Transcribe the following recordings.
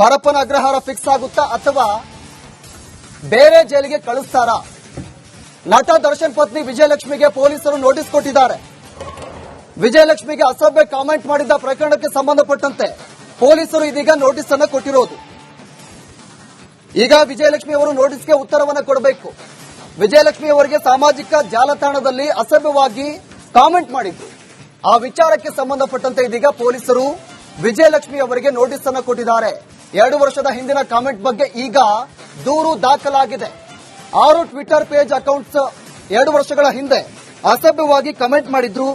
Parappana Agrahara fix ಆಗುತ್ತಾ ಅಥವಾ ಬೇರೆ ಜೈಲಿಗೆ ಕಳಿಸ್ತಾರಾ? ನಟ ದರ್ಶನ್ ಪತ್ನಿ ವಿಜಯಲಕ್ಷ್ಮಿಗೆ ಪೊಲೀಸರು ನೋಟಿಸ್ ಕೊಟ್ಟಿದ್ದಾರೆ. ವಿಜಯಲಕ್ಷ್ಮಿಗೆ ಅಸಭ್ಯ ಕಾಮೆಂಟ್ ಮಾಡಿದ್ದ ಪ್ರಕರಣಕ್ಕೆ ಸಂಬಂಧಪಟ್ಟಂತೆ ಪೊಲೀಸರು ಇದೀಗ ನೋಟಿಸ್ ಅನ್ನು ಕೊಟ್ಟಿರೋದು. ಈಗ ವಿಜಯಲಕ್ಷ್ಮಿ ಅವರು ನೋಟಿಸ್ಗೆ ಉತ್ತರವನ್ನು ಕೊಡಬೇಕು. ವಿಜಯಲಕ್ಷ್ಮಿ ಅವರಿಗೆ ಸಾಮಾಜಿಕ ಜಾಲತಾಣದಲ್ಲಿ ಅಸಭ್ಯವಾಗಿ ಕಾಮೆಂಟ್ ಮಾಡಿದ್ದು. ಆ ವಿಚಾರಕ್ಕೆ ಸಂಬಂಧಪಟ್ಟಂತೆ ಇದೀಗ ಪೊಲೀಸರು ವಿಜಯಲಕ್ಷ್ಮಿ ಅವರಿಗೆ ನೋಟಿಸ್ ಅನ್ನು ಕೊಟ್ಟಿದ್ದಾರೆ. ಎರಡು ವರ್ಷದ ಹಿಂದಿನ ಕಾಮೆಂಟ್ ಬಗ್ಗೆ ಈಗ ದೂರು ದಾಖಲಾಗಿದೆ. ಆರು ಟ್ವಿಟರ್ ಪೇಜ್ ಅಕೌಂಟ್ಸ್ ಎರಡು ವರ್ಷಗಳ ಹಿಂದೆ ಅಸಭ್ಯವಾಗಿ ಕಮೆಂಟ್ ಮಾಡಿದ್ರು.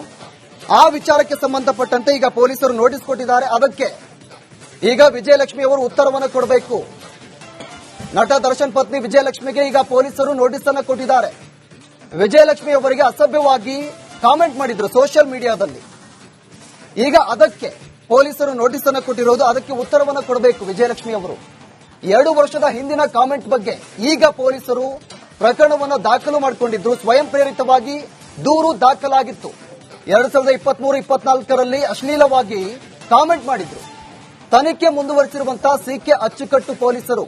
ಆ ವಿಚಾರಕ್ಕೆ ಸಂಬಂಧಪಟ್ಟಂತೆ ಈಗ ಪೊಲೀಸರು ನೋಟಿಸ್ ಕೊಟ್ಟಿದ್ದಾರೆ. ಅದಕ್ಕೆ ಈಗ ವಿಜಯಲಕ್ಷ್ಮಿ ಅವರು ಉತ್ತರವನ್ನು ಕೊಡಬೇಕು. ನಟ ದರ್ಶನ್ ಪತ್ನಿ ವಿಜಯಲಕ್ಷ್ಮಿಗೆ ಈಗ ಪೊಲೀಸರು ನೋಟಿಸ್ ಅನ್ನು ಕೊಟ್ಟಿದ್ದಾರೆ. ವಿಜಯಲಕ್ಷ್ಮಿ ಅವರಿಗೆ ಅಸಭ್ಯವಾಗಿ ಕಾಮೆಂಟ್ ಮಾಡಿದ್ರು ಸೋಷಿಯಲ್ ಮೀಡಿಯಾದಲ್ಲಿ. ಈಗ ಅದಕ್ಕೆ ಪೊಲೀಸರು ನೋಟಿಸ್ ಅನ್ನು ಕೊಟ್ಟಿರೋದು ಅದಕ್ಕೆ ಉತ್ತರವನ್ನು ಕೊಡಬೇಕು ವಿಜಯಲಕ್ಷ್ಮಿ ಅವರು. ಎರಡು ವರ್ಷದ ಹಿಂದಿನ ಕಾಮೆಂಟ್ ಬಗ್ಗೆ ಈಗ ಪೊಲೀಸರು ಪ್ರಕರಣವನ್ನು ದಾಖಲು ಮಾಡಿಕೊಂಡಿದ್ರು. ಸ್ವಯಂ ಪ್ರೇರಿತವಾಗಿ ದೂರು ದಾಖಲಾಗಿತ್ತು. ಎರಡ್ ಸಾವಿರದ ಇಪ್ಪತ್ಮೂರು, ಇಪ್ಪತ್ನಾಲ್ಕರಲ್ಲಿ ಅಶ್ಲೀಲವಾಗಿ ಕಾಮೆಂಟ್ ಮಾಡಿದ್ರು. ತನಿಖೆ ಮುಂದುವರೆಸಿರುವಂತಹ ಸಿಕೆ ಅಚ್ಚುಕಟ್ಟು ಪೊಲೀಸರು.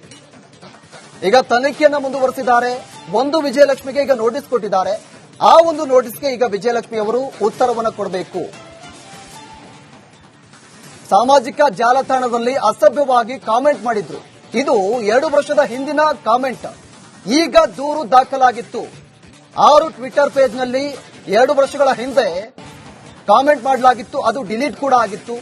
ಈಗ ತನಿಖೆಯನ್ನು ಮುಂದುವರೆಸಿದ್ದಾರೆ. ಒಂದು ವಿಜಯಲಕ್ಷ್ಮಿಗೆ ಈಗ ನೋಟಿಸ್ ಕೊಟ್ಟಿದ್ದಾರೆ. ಆ ಒಂದು ನೋಟಿಸ್ಗೆ ಈಗ ವಿಜಯಲಕ್ಷ್ಮಿ ಅವರು ಉತ್ತರವನ್ನು ಕೊಡಬೇಕು. ಸಾಮಾಜಿಕ ಜಾಲತಾಣದಲ್ಲಿ ಅಸಭ್ಯವಾಗಿ ಕಾಮೆಂಟ್ ಮಾಡಿದ್ರು. ಇದು ಎರಡು ವರ್ಷದ ಹಿಂದಿನ ಕಾಮೆಂಟ್. ಈಗ ದೂರು ದಾಖಲಾಗಿತ್ತು. ಆರು ಟ್ವಿಟರ್ ಪೇಜ್ನಲ್ಲಿ ಎರಡು ವರ್ಷಗಳ ಹಿಂದೆ ಕಾಮೆಂಟ್ ಮಾಡಲಾಗಿತ್ತು. ಅದು ಡಿಲೀಟ್ ಕೂಡ ಆಗಿತ್ತು.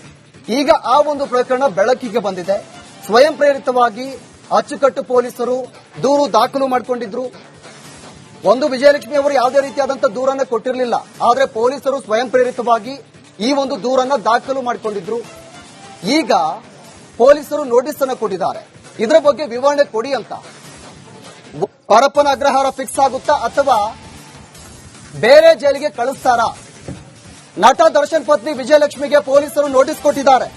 ಈಗ ಆ ಒಂದು ಪ್ರಕರಣ ಬೆಳಕಿಗೆ ಬಂದಿದೆ. ಸ್ವಯಂ ಪ್ರೇರಿತವಾಗಿ ಅಚ್ಚುಕಟ್ಟು ಪೊಲೀಸರು ದೂರು ದಾಖಲು ಮಾಡಿಕೊಂಡಿದ್ರು. ಒಂದು ವಿಜಯಲಕ್ಷ್ಮಿ ಅವರು ಯಾವುದೇ ರೀತಿಯಾದಂತಹ ದೂರನ್ನ ಕೊಟ್ಟಿರಲಿಲ್ಲ. ಆದರೆ ಪೊಲೀಸರು ಸ್ವಯಂ ಪ್ರೇರಿತವಾಗಿ ಈ ಒಂದು ದೂರನ್ನ ದಾಖಲು ಮಾಡಿಕೊಂಡಿದ್ರು. ಈಗ ಪೊಲೀಸರು ನೋಟಿಸ್ ಅನ್ನು ಕೊಟ್ಟಿದ್ದಾರೆ. ಇದರ ಬಗ್ಗೆ ವಿವರಣೆ ಕೊಡಿ ಅಂತ. ಪರಪ್ಪನ ಅಗ್ರಹಾರ ಫಿಕ್ಸ್ ಆಗುತ್ತಾ ಅಥವಾ ಬೇರೆ ಜೈಲಿಗೆ ಕಳಿಸ್ತಾರಾ? ನಟ ದರ್ಶನ್ ಪತ್ನಿ ವಿಜಯಲಕ್ಷ್ಮಿಗೆ ಪೊಲೀಸರು ನೋಟಿಸ್ ಕೊಟ್ಟಿದ್ದಾರೆ.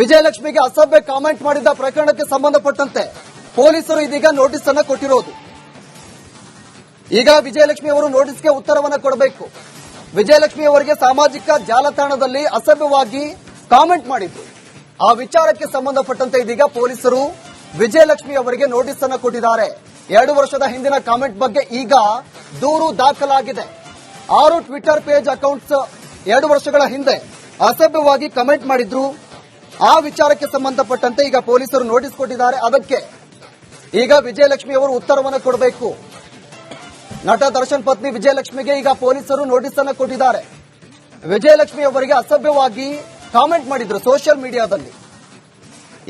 ವಿಜಯಲಕ್ಷ್ಮಿಗೆ ಅಸಭ್ಯ ಕಾಮೆಂಟ್ ಮಾಡಿದ್ದ ಪ್ರಕರಣಕ್ಕೆ ಸಂಬಂಧಪಟ್ಟಂತೆ ಪೊಲೀಸರು ಇದೀಗ ನೋಟಿಸ್ ಅನ್ನು ಕೊಟ್ಟಿರೋದು. ಈಗ ವಿಜಯಲಕ್ಷ್ಮಿ ಅವರು ನೋಟಿಸ್ಗೆ ಉತ್ತರವನ್ನು ಕೊಡಬೇಕು. ವಿಜಯಲಕ್ಷ್ಮಿ ಅವರಿಗೆ ಸಾಮಾಜಿಕ ಜಾಲತಾಣದಲ್ಲಿ ಅಸಭ್ಯವಾಗಿ ಕಾಮೆಂಟ್ ಮಾಡಿದ್ರು. ಆ ವಿಚಾರಕ್ಕೆ ಸಂಬಂಧಪಟ್ಟಂತೆ ಇದೀಗ ಪೊಲೀಸರು ವಿಜಯಲಕ್ಷ್ಮಿ ಅವರಿಗೆ ನೋಟಿಸ್ ಅನ್ನು ಕೊಟ್ಟಿದ್ದಾರೆ. ಎರಡು ವರ್ಷದ ಹಿಂದಿನ ಕಾಮೆಂಟ್ ಬಗ್ಗೆ ಈಗ ದೂರು ದಾಖಲಾಗಿದೆ. ಆರು ಟ್ವಿಟರ್ ಪೇಜ್ ಅಕೌಂಟ್ಸ್ ಎರಡು ವರ್ಷಗಳ ಹಿಂದೆ ಅಸಭ್ಯವಾಗಿ ಕಮೆಂಟ್ ಮಾಡಿದ್ರು. ಆ ವಿಚಾರಕ್ಕೆ ಸಂಬಂಧಪಟ್ಟಂತೆ ಈಗ ಪೊಲೀಸರು ನೋಟಿಸ್ ಕೊಟ್ಟಿದ್ದಾರೆ. ಅದಕ್ಕೆ ಈಗ ವಿಜಯಲಕ್ಷ್ಮಿ ಅವರು ಉತ್ತರವನ್ನು ಕೊಡಬೇಕು. ನಟ ದರ್ಶನ್ ಪತ್ನಿ ವಿಜಯಲಕ್ಷ್ಮಿಗೆ ಈಗ ಪೊಲೀಸರು ನೋಟಿಸ್ ಅನ್ನು ಕೊಟ್ಟಿದ್ದಾರೆ. ವಿಜಯಲಕ್ಷ್ಮಿ ಅವರಿಗೆ ಅಸಭ್ಯವಾಗಿ ಕಾಮೆಂಟ್ ಮಾಡಿದ್ರು ಸೋಷಿಯಲ್ ಮೀಡಿಯಾದಲ್ಲಿ.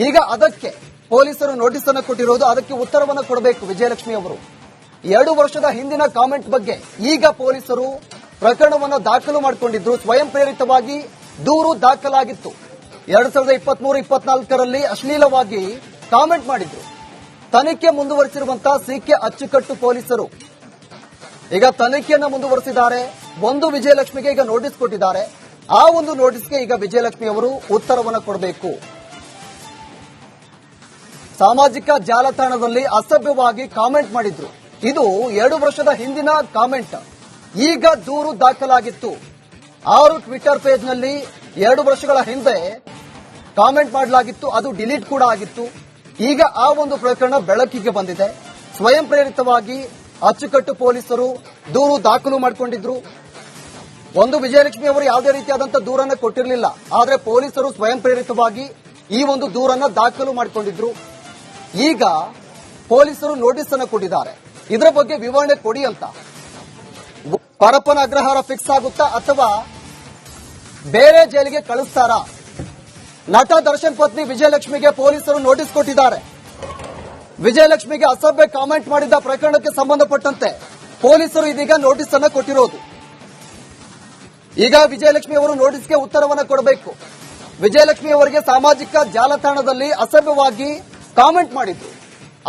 ಈಗ ಅದಕ್ಕೆ ಪೊಲೀಸರು ನೋಟಿಸ್ ಅನ್ನು ಕೊಟ್ಟಿರೋದು, ಅದಕ್ಕೆ ಉತ್ತರವನ್ನು ಕೊಡಬೇಕು ವಿಜಯಲಕ್ಷ್ಮಿ ಅವರು. ಎರಡು ವರ್ಷದ ಹಿಂದಿನ ಕಾಮೆಂಟ್ ಬಗ್ಗೆ ಈಗ ಪೊಲೀಸರು ಪ್ರಕರಣವನ್ನು ದಾಖಲು ಮಾಡಿಕೊಂಡಿದ್ರು. ಸ್ವಯಂ ಪ್ರೇರಿತವಾಗಿ ದೂರು ದಾಖಲಾಗಿತ್ತು. ಎರಡ್ ಸಾವಿರದ ಇಪ್ಪತ್ಮೂರು, ಇಪ್ಪತ್ನಾಲ್ಕರಲ್ಲಿ ಅಶ್ಲೀಲವಾಗಿ ಕಾಮೆಂಟ್ ಮಾಡಿದ್ರು. ತನಿಖೆ ಮುಂದುವರೆಸಿರುವಂತಹ ಸಿಕೆ ಅಚ್ಚುಕಟ್ಟು ಪೊಲೀಸರು. ಈಗ ತನಿಖೆಯನ್ನು ಮುಂದುವರೆಸಿದ್ದಾರೆ. ಒಂದು ವಿಜಯಲಕ್ಷ್ಮಿಗೆ ಈಗ ನೋಟಿಸ್ ಕೊಟ್ಟಿದ್ದಾರೆ. ಆ ಒಂದು ನೋಟಿಸ್ಗೆ ಈಗ ವಿಜಯಲಕ್ಷ್ಮಿ ಅವರು ಉತ್ತರವನ್ನು ಕೊಡಬೇಕು. ಸಾಮಾಜಿಕ ಜಾಲತಾಣದಲ್ಲಿ ಅಸಭ್ಯವಾಗಿ ಕಾಮೆಂಟ್ ಮಾಡಿದ್ರು. ಇದು ಎರಡು ವರ್ಷದ ಹಿಂದಿನ ಕಾಮೆಂಟ್. ಈಗ ದೂರು ದಾಖಲಾಗಿತ್ತು. ಆರು ಟ್ವಿಟರ್ ಪೇಜ್ನಲ್ಲಿ ಎರಡು ವರ್ಷಗಳ ಹಿಂದೆ ಕಾಮೆಂಟ್ ಮಾಡಲಾಗಿತ್ತು. ಅದು ಡಿಲೀಟ್ ಕೂಡ ಆಗಿತ್ತು. ಈಗ ಆ ಒಂದು ಪ್ರಕರಣ ಬೆಳಕಿಗೆ ಬಂದಿದೆ. ಸ್ವಯಂ ಪ್ರೇರಿತವಾಗಿ ಅಚ್ಚುಕಟ್ಟು ಪೊಲೀಸರು ದೂರು ದಾಖಲು ಮಾಡಿಕೊಂಡಿದ್ರು. ಒಂದು ವಿಜಯಲಕ್ಷ್ಮಿ ಅವರು ಯಾವುದೇ ರೀತಿಯಾದಂತಹ ದೂರನ್ನ ಕೊಟ್ಟಿರಲಿಲ್ಲ. ಆದರೆ ಪೊಲೀಸರು ಸ್ವಯಂ ಪ್ರೇರಿತವಾಗಿ ಈ ಒಂದು ದೂರನ್ನ ದಾಖಲು ಮಾಡಿಕೊಂಡಿದ್ರು. ಈಗ ಪೊಲೀಸರು ನೋಟಿಸ್ ಅನ್ನು ಕೊಟ್ಟಿದ್ದಾರೆ. ಇದರ ಬಗ್ಗೆ ವಿವರಣೆ ಕೊಡಿ ಅಂತ. ಪರಪ್ಪನ ಅಗ್ರಹಾರ ಫಿಕ್ಸ್ ಆಗುತ್ತಾ ಅಥವಾ ಬೇರೆ ಜೈಲಿಗೆ ಕಳಿಸ್ತಾರಾ? ನಟ ದರ್ಶನ್ ಪತ್ನಿ ವಿಜಯಲಕ್ಷ್ಮಿಗೆ ಪೊಲೀಸರು ನೋಟಿಸ್ ಕೊಟ್ಟಿದ್ದಾರೆ. ವಿಜಯಲಕ್ಷ್ಮಿಗೆ ಅಸಭ್ಯ ಕಾಮೆಂಟ್ ಮಾಡಿದ್ದ ಪ್ರಕರಣಕ್ಕೆ ಸಂಬಂಧಪಟ್ಟಂತೆ ಪೊಲೀಸರು ಇದೀಗ ನೋಟಿಸ್ ಅನ್ನು ಕೊಟ್ಟಿರೋದು. ಈಗ ವಿಜಯಲಕ್ಷ್ಮಿ ಅವರು ನೋಟಿಸ್ಗೆ ಉತ್ತರವನ್ನು ಕೊಡಬೇಕು. ವಿಜಯಲಕ್ಷ್ಮಿ ಅವರಿಗೆ ಸಾಮಾಜಿಕ ಜಾಲತಾಣದಲ್ಲಿ ಅಸಭ್ಯವಾಗಿ ಕಾಮೆಂಟ್ ಮಾಡಿದ್ರು.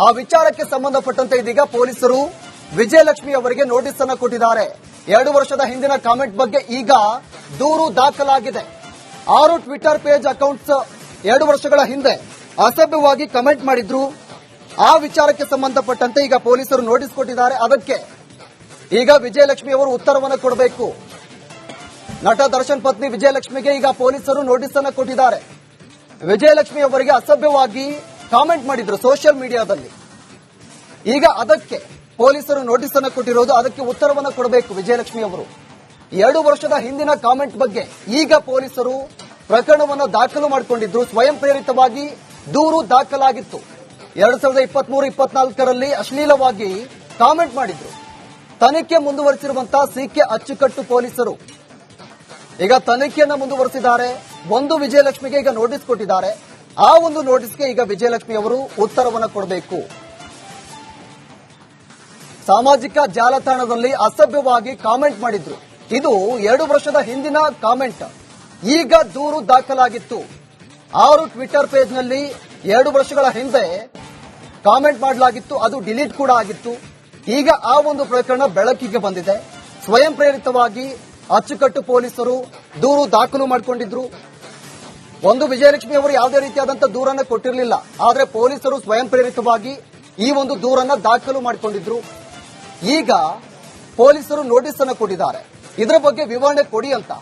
ಆ ವಿಚಾರಕ್ಕೆ ಸಂಬಂಧಪಟ್ಟಂತೆ ಇದೀಗ ಪೊಲೀಸರು ವಿಜಯಲಕ್ಷ್ಮಿ ಅವರಿಗೆ ನೋಟಿಸ್ ಅನ್ನು ಕೊಟ್ಟಿದ್ದಾರೆ. ಎರಡು ವರ್ಷದ ಹಿಂದಿನ ಕಾಮೆಂಟ್ ಬಗ್ಗೆ ಈಗ ದೂರು ದಾಖಲಾಗಿದೆ. ಆರು ಟ್ವಿಟರ್ ಪೇಜ್ ಅಕೌಂಟ್ಸ್ ಎರಡು ವರ್ಷಗಳ ಹಿಂದೆ ಅಸಭ್ಯವಾಗಿ ಕಮೆಂಟ್ ಮಾಡಿದ್ರು. ಆ ವಿಚಾರಕ್ಕೆ ಸಂಬಂಧಪಟ್ಟಂತೆ ಈಗ ಪೊಲೀಸರು ನೋಟಿಸ್ ಕೊಟ್ಟಿದ್ದಾರೆ. ಅದಕ್ಕೆ ಈಗ ವಿಜಯಲಕ್ಷ್ಮಿ ಅವರು ಉತ್ತರವನ್ನು ಕೊಡಬೇಕು. ನಟ ದರ್ಶನ್ ಪತ್ನಿ ವಿಜಯಲಕ್ಷ್ಮಿಗೆ ಈಗ ಪೊಲೀಸರು ನೋಟಿಸ್ ಅನ್ನು ಕೊಟ್ಟಿದ್ದಾರೆ. ವಿಜಯಲಕ್ಷ್ಮಿ ಅವರಿಗೆ ಅಸಭ್ಯವಾಗಿ ಕಾಮೆಂಟ್ ಮಾಡಿದ್ರು ಸೋಷಿಯಲ್ ಮೀಡಿಯಾದಲ್ಲಿ ಈಗ ಅದಕ್ಕೆ ಪೊಲೀಸರು ನೋಟಿಸ್ ಅನ್ನು ಕೊಟ್ಟಿರೋದು, ಅದಕ್ಕೆ ಉತ್ತರವನ್ನು ಕೊಡಬೇಕು ವಿಜಯಲಕ್ಷ್ಮಿ ಅವರು ಎರಡು ವರ್ಷದ ಹಿಂದಿನ ಕಾಮೆಂಟ್ ಬಗ್ಗೆ ಈಗ ಪೊಲೀಸರು ಪ್ರಕರಣವನ್ನು ದಾಖಲು ಮಾಡಿಕೊಂಡಿದ್ರು, ಸ್ವಯಂ ಪ್ರೇರಿತವಾಗಿ ದೂರು ದಾಖಲಾಗಿತ್ತು. ಎರಡ್ ಸಾವಿರದ ಇಪ್ಪತ್ಮೂರು, ಇಪ್ಪತ್ನಾಲ್ಕರಲ್ಲಿ ಅಶ್ಲೀಲವಾಗಿ ಕಾಮೆಂಟ್ ಮಾಡಿದ್ರು. ತನಿಖೆ ಸಿ ಸಿಕೆ ಅಚ್ಚುಕಟ್ಟು ಪೊಲೀಸರು. ಈಗ ತನಿಖೆಯನ್ನ ಮುಂದುವರೆಸಿದ್ದಾರೆ. ಒಂದು ವಿಜಯಲಕ್ಷ್ಮಿಗೆ ಈಗ ನೋಟಿಸ್ ಕೊಟ್ಟಿದ್ದಾರೆ. ಆ ಒಂದು ನೋಟಿಸ್ಗೆ ಈಗ ವಿಜಯಲಕ್ಷ್ಮಿ ಅವರು ಉತ್ತರವನ್ನು ಕೊಡಬೇಕು. ಸಾಮಾಜಿಕ ಜಾಲತಾಣದಲ್ಲಿ ಅಸಭ್ಯವಾಗಿ ಕಾಮೆಂಟ್ ಮಾಡಿದ್ರು. ಇದು ಎರಡು ವರ್ಷದ ಹಿಂದಿನ ಕಾಮೆಂಟ್. ಈಗ ದೂರು ದಾಖಲಾಗಿತ್ತು. ಆರು ಟ್ವಿಟರ್ ಪೇಜ್ನಲ್ಲಿ ಎರಡು ವರ್ಷಗಳ ಹಿಂದೆ ಕಾಮೆಂಟ್ ಮಾಡಲಾಗಿತ್ತು. ಅದು ಡಿಲೀಟ್ ಕೂಡ ಆಗಿತ್ತು. ಈಗ ಆ ಒಂದು ಪ್ರಕರಣ ಬೆಳಕಿಗೆ ಬಂದಿದೆ. ಸ್ವಯಂ ಪ್ರೇರಿತವಾಗಿ ಅಚ್ಚುಕಟ್ಟು ಪೊಲೀಸರು ದೂರು ದಾಖಲು ಮಾಡಿಕೊಂಡಿದ್ರು. ಒಂದು ವಿಜಯಲಕ್ಷ್ಮಿ ಅವರು ಯಾವುದೇ ರೀತಿಯಾದಂತಹ ದೂರನ್ನ ಕೊಟ್ಟಿರಲಿಲ್ಲ. ಆದರೆ ಪೊಲೀಸರು ಸ್ವಯಂ ಪ್ರೇರಿತವಾಗಿ ಈ ಒಂದು ದೂರನ್ನ ದಾಖಲು ಮಾಡಿಕೊಂಡಿದ್ರು. ಈಗ ಪೊಲೀಸರು ನೋಟಿಸ್ ಅನ್ನು ಕೊಟ್ಟಿದ್ದಾರೆ. ಇದರ ಬಗ್ಗೆ ವಿವರಣೆ ಕೊಡಿ ಅಂತ.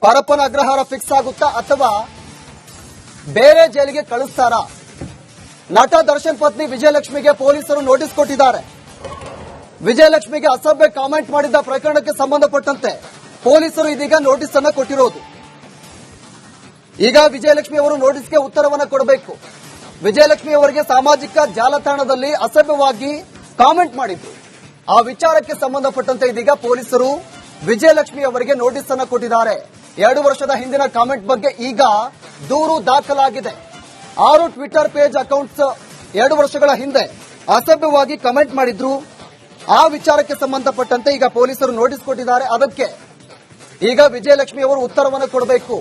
ಪರಪ್ಪನ ಅಗ್ರಹಾರ ಫಿಕ್ಸ್ ಆಗುತ್ತಾ ಅಥವಾ ಬೇರೆ ಜೈಲಿಗೆ ಕಳಿಸ್ತಾರಾ? ನಟ ದರ್ಶನ್ ಪತ್ನಿ ವಿಜಯಲಕ್ಷ್ಮಿಗೆ ಪೊಲೀಸರು ನೋಟಿಸ್ ಕೊಟ್ಟಿದ್ದಾರೆ. ವಿಜಯಲಕ್ಷ್ಮಿಗೆ ಅಸಭ್ಯ ಕಾಮೆಂಟ್ ಮಾಡಿದ್ದ ಪ್ರಕರಣಕ್ಕೆ ಸಂಬಂಧಪಟ್ಟಂತೆ ಪೊಲೀಸರು ಇದೀಗ ನೋಟಿಸ್ ಅನ್ನು ಕೊಟ್ಟಿರೋದು. ಈಗ ವಿಜಯಲಕ್ಷ್ಮಿ ಅವರು ನೋಟಿಸ್ಗೆ ಉತ್ತರವನ್ನು ಕೊಡಬೇಕು. ವಿಜಯಲಕ್ಷ್ಮಿ ಅವರಿಗೆ ಸಾಮಾಜಿಕ ಜಾಲತಾಣದಲ್ಲಿ ಅಸಭ್ಯವಾಗಿ ಕಾಮೆಂಟ್ ಮಾಡಿದ್ರು. ಆ ವಿಚಾರಕ್ಕೆ ಸಂಬಂಧಪಟ್ಟಂತೆ ಇದೀಗ ಪೊಲೀಸರು ವಿಜಯಲಕ್ಷ್ಮಿ ಅವರಿಗೆ ನೋಟಿಸ್ ಅನ್ನು ಕೊಟ್ಟಿದ್ದಾರೆ. ಎರಡು ವರ್ಷದ ಹಿಂದಿನ ಕಾಮೆಂಟ್ ಬಗ್ಗೆ ಈಗ ದೂರು ದಾಖಲಾಗಿದೆ. ಆರು ಟ್ವಿಟರ್ ಪೇಜ್ ಅಕೌಂಟ್ಸ್ ಎರಡು ವರ್ಷಗಳ ಹಿಂದೆ ಅಸಭ್ಯವಾಗಿ ಕಮೆಂಟ್ ಮಾಡಿದ್ರು. ಆ ವಿಚಾರಕ್ಕೆ ಸಂಬಂಧಪಟ್ಟಂತೆ ಈಗ ಪೊಲೀಸರು ನೋಟಿಸ್ ಕೊಟ್ಟಿದ್ದಾರೆ. ಅದಕ್ಕೆ ಈಗ ವಿಜಯಲಕ್ಷ್ಮಿ ಅವರು ಉತ್ತರವನ್ನು ಕೊಡಬೇಕು.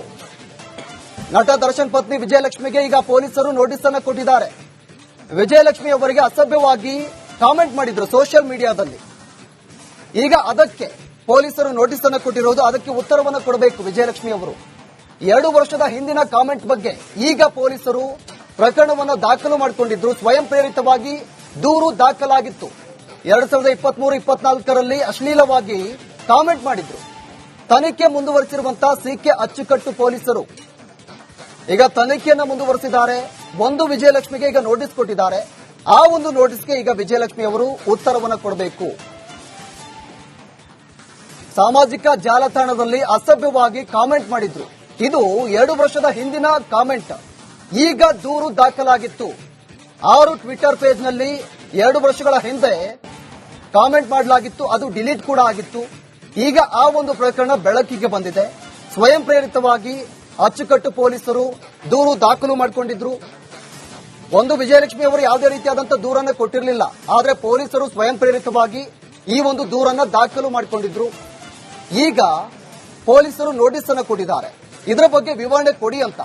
ನಟ ದರ್ಶನ್ ಪತ್ನಿ ವಿಜಯಲಕ್ಷ್ಮಿಗೆ ಈಗ ಪೊಲೀಸರು ನೋಟಿಸ್ ಅನ್ನು ಕೊಟ್ಟಿದ್ದಾರೆ. ವಿಜಯಲಕ್ಷ್ಮಿ ಅವರಿಗೆ ಅಸಭ್ಯವಾಗಿ ಕಾಮೆಂಟ್ ಮಾಡಿದ್ರು ಸೋಷಿಯಲ್ ಮೀಡಿಯಾದಲ್ಲಿ. ಈಗ ಅದಕ್ಕೆ ಪೊಲೀಸರು ನೋಟಿಸ್ ಅನ್ನು ಕೊಟ್ಟಿರೋದು ಅದಕ್ಕೆ ಉತ್ತರವನ್ನು ಕೊಡಬೇಕು ವಿಜಯಲಕ್ಷ್ಮಿ ಅವರು. ಎರಡು ವರ್ಷದ ಹಿಂದಿನ ಕಾಮೆಂಟ್ ಬಗ್ಗೆ ಈಗ ಪೊಲೀಸರು ಪ್ರಕರಣವನ್ನು ದಾಖಲು ಮಾಡಿಕೊಂಡಿದ್ರು. ಸ್ವಯಂ ಪ್ರೇರಿತವಾಗಿ ದೂರು ದಾಖಲಾಗಿತ್ತು. ಎರಡ್ ಸಾವಿರದ ಇಪ್ಪತ್ಮೂರು, ಇಪ್ಪತ್ನಾಲ್ಕರಲ್ಲಿ ಅಶ್ಲೀಲವಾಗಿ ಕಾಮೆಂಟ್ ಮಾಡಿದ್ರು. ತನಿಖೆ ಸಿ ಕೆ ಅಚ್ಚುಕಟ್ಟು ಪೊಲೀಸರು. ಈಗ ತನಿಖೆಯನ್ನ ಮುಂದುವರೆಸಿದ್ದಾರೆ. ಒಂದು ವಿಜಯಲಕ್ಷ್ಮಿಗೆ ಈಗ ನೋಟಿಸ್ ಕೊಟ್ಟಿದ್ದಾರೆ. ಆ ಒಂದು ನೋಟಿಸ್ಗೆ ಈಗ ವಿಜಯಲಕ್ಷ್ಮಿ ಅವರು ಉತ್ತರವನ್ನು ಕೊಡಬೇಕು. ಸಾಮಾಜಿಕ ಜಾಲತಾಣದಲ್ಲಿ ಅಸಭ್ಯವಾಗಿ ಕಾಮೆಂಟ್ ಮಾಡಿದ್ರು. ಇದು ಎರಡು ವರ್ಷದ ಹಿಂದಿನ ಕಾಮೆಂಟ್. ಈಗ ದೂರು ದಾಖಲಾಗಿತ್ತು. ಆರು ಟ್ವಿಟರ್ ಪೇಜ್ನಲ್ಲಿ ಎರಡು ವರ್ಷಗಳ ಹಿಂದೆ ಕಾಮೆಂಟ್ ಮಾಡಲಾಗಿತ್ತು, ಅದು ಡಿಲೀಟ್ ಕೂಡ ಆಗಿತ್ತು. ಈಗ ಆ ಒಂದು ಪ್ರಕರಣ ಬೆಳಕಿಗೆ ಬಂದಿದೆ. ಸ್ವಯಂ ಪ್ರೇರಿತವಾಗಿ ಅಚ್ಚುಕಟ್ಟು ಪೊಲೀಸರು ದೂರು ದಾಖಲು ಮಾಡಿಕೊಂಡಿದ್ರು. ಒಂದು ವಿಜಯಲಕ್ಷ್ಮಿ ಅವರು ಯಾವುದೇ ರೀತಿಯಾದಂತಹ ದೂರನ್ನ ಕೊಟ್ಟಿರಲಿಲ್ಲ. ಆದರೆ ಪೊಲೀಸರು ಸ್ವಯಂ ಪ್ರೇರಿತವಾಗಿ ಈ ಒಂದು ದೂರನ್ನ ದಾಖಲು ಮಾಡಿಕೊಂಡಿದ್ರು. ಈಗ ಪೊಲೀಸರು ನೋಟಿಸ್ ಅನ್ನು ಕೊಟ್ಟಿದ್ದಾರೆ. ಇದರ ಬಗ್ಗೆ ವಿವರಣೆ ಕೊಡಿ ಅಂತ.